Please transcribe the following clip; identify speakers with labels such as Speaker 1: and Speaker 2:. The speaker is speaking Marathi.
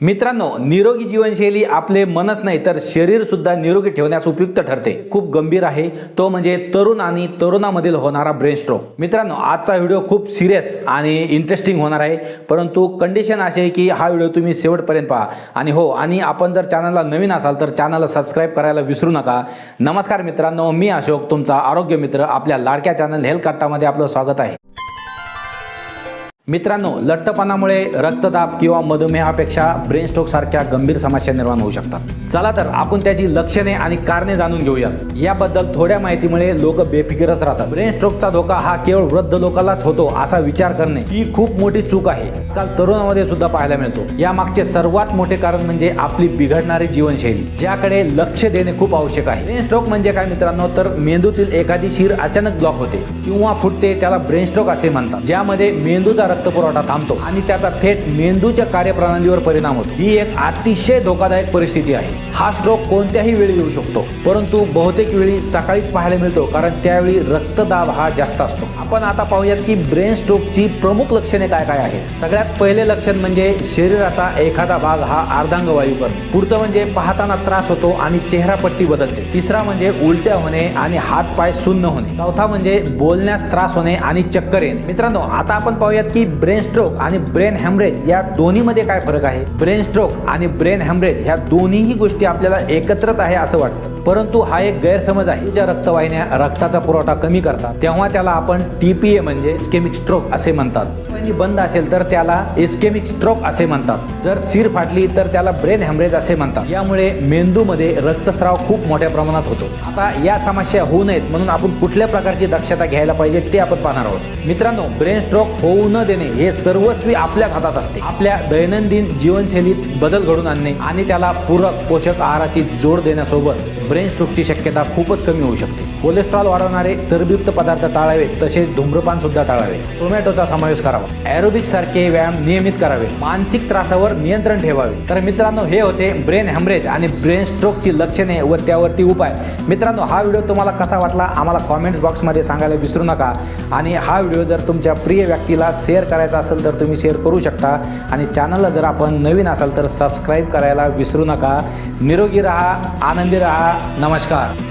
Speaker 1: मित्रांनो निरोगी जीवनशैली आपले मनच नाही तर शरीर सुद्धा निरोगी ठेवण्यास उपयुक्त ठरते. खूप गंभीर आहे. तो म्हणजे तरुण आणि तरुणामधील होणारा ब्रेन स्ट्रोक मित्रांनो आजचा व्हिडिओ खूप सिरियस आणि इंटरेस्टिंग होणार आहे. परंतु कंडिशन अशी आहे की हा व्हिडिओ तुम्ही शेवटपर्यंत पहा. आणि हो आणि आपण जर चॅनलला नवीन असाल तर चॅनलला सबस्क्राईब करायला विसरू नका. नमस्कार मित्रांनो मी अशोक तुमचा आरोग्य मित्र आपल्या लाडक्या चॅनल हेल्थ कट्टामध्ये आपलं स्वागत आहे. मित्रांनो लठ्ठपणामुळे रक्तदाब किंवा मधुमेहापेक्षा ब्रेन सारख्या गंभीर समस्या निर्माण होऊ शकतात. चला तर आपण त्याची लक्षणे आणि कारणे जाणून घेऊयात. याबद्दल थोड्या माहितीमुळे लोक बेफिकिरच राहतात. ब्रेन स्ट्रोकचा धोका हा केवळ वृद्ध लोकांनाच होतो असा विचार करणे ही खूप मोठी चूक आहे. आजकाल तरुणामध्ये सुद्धा पाहायला मिळतो. यामागचे सर्वात मोठे कारण म्हणजे आपली बिघडणारी जीवनशैली ज्याकडे लक्ष देणे खूप आवश्यक आहे. ब्रेन स्ट्रोक म्हणजे काय मित्रांनो? तर मेंदूतील एखादी शिर अचानक ब्लॉक होते किंवा फुटते त्याला ब्रेन स्ट्रोक असे म्हणतात ज्यामध्ये मेंदूचा रक्तपुरवठा थांबतो आणि त्याचा थेट मेंदूच्या कार्यप्रणालीवर परिणाम होतो. ही एक अतिशय धोकादायक परिस्थिती आहे. हा स्ट्रोक कोणत्याही वेळी येऊ शकतो. परंतु बहुतेक वेळी सकाळीच पाहायला मिळतो कारण त्यावेळी रक्तदाब हा जास्त असतो. आपण आता पाहूयात की ब्रेन स्ट्रोकची प्रमुख लक्षणे काय काय आहेत. सगळ्यात पहिले लक्षण म्हणजे शरीराचा एखादा भाग हा अर्धांगवायू करतो. पुढचं म्हणजे पाहताना त्रास होतो आणि चेहरापट्टी बदलते. तिसरा म्हणजे उलट्या होणे आणि हात पाय सुन्न होणे. चौथा म्हणजे बोलण्यास त्रास होणे आणि चक्कर येणे. मित्रांनो आता आपण पाहूयात की ब्रेन स्ट्रोक आणि ब्रेन हॅमरेज या दोन्हीमध्ये काय फरक आहे? ब्रेन स्ट्रोक आणि ब्रेन हॅमरेज ह्या दोन्हीही गोष्टी आपल्याला एकत्रच आहे असं वाटतं. परंतु हा एक गैरसमज आहे. ज्या रक्तवाहिन्या रक्ताचा पुरवठा कमी करतात तेव्हा त्याला आपण टीपीए म्हणजे स्केमिक स्ट्रोक असे म्हणतात. बंद असेल तर त्याला एस्केमिक स्ट्रोक असे म्हणतात. जर सीर फाटली तर त्याला ब्रेन हॅमरेज असे म्हणतात. यामुळे मेंदूमध्ये रक्तस्राव खूप मोठ्या प्रमाणात होतो. आता या समस्या होऊ नयेत म्हणून आपण कुठल्या प्रकारची दक्षता घ्यायला पाहिजे ते आपण पाहणार आहोत. मित्रांनो ब्रेन स्ट्रोक होऊ न देणे हे सर्वस्वी आपल्याच हातात असते. आपल्या दैनंदिन जीवनशैलीत बदल घडून आणणे आणि त्याला पूरक पोषक आहाराची जोड देण्यासोबत ब्रेन स्ट्रोकची शक्यता खूपच कमी होऊ शकते. कोलेस्ट्रॉल वाढवणारे चरबीयुक्त पदार्थ टाळावे तसेच धूम्रपान सुद्धा टाळावे. टोमॅटोचा समावेश करावा. ॲरोबिक सारखे व्यायाम नियमित करावे. मानसिक त्रासावर नियंत्रण ठेवावे. तर मित्रांनो हे होते ब्रेन हॅमरेज आणि ब्रेन स्ट्रोकची लक्षणे व त्यावरती उपाय. मित्रांनो हा व्हिडिओ तुम्हाला कसा वाटला आम्हाला कॉमेंट्स बॉक्समध्ये सांगायला विसरू नका. आणि हा व्हिडिओ जर तुमच्या प्रिय व्यक्तीला शेअर करायचा असेल तर तुम्ही शेअर करू शकता. आणि चॅनलला जर आपण नवीन असाल तर सबस्क्राईब करायला विसरू नका. निरोगी रहा आनंदी रहा. नमस्कार.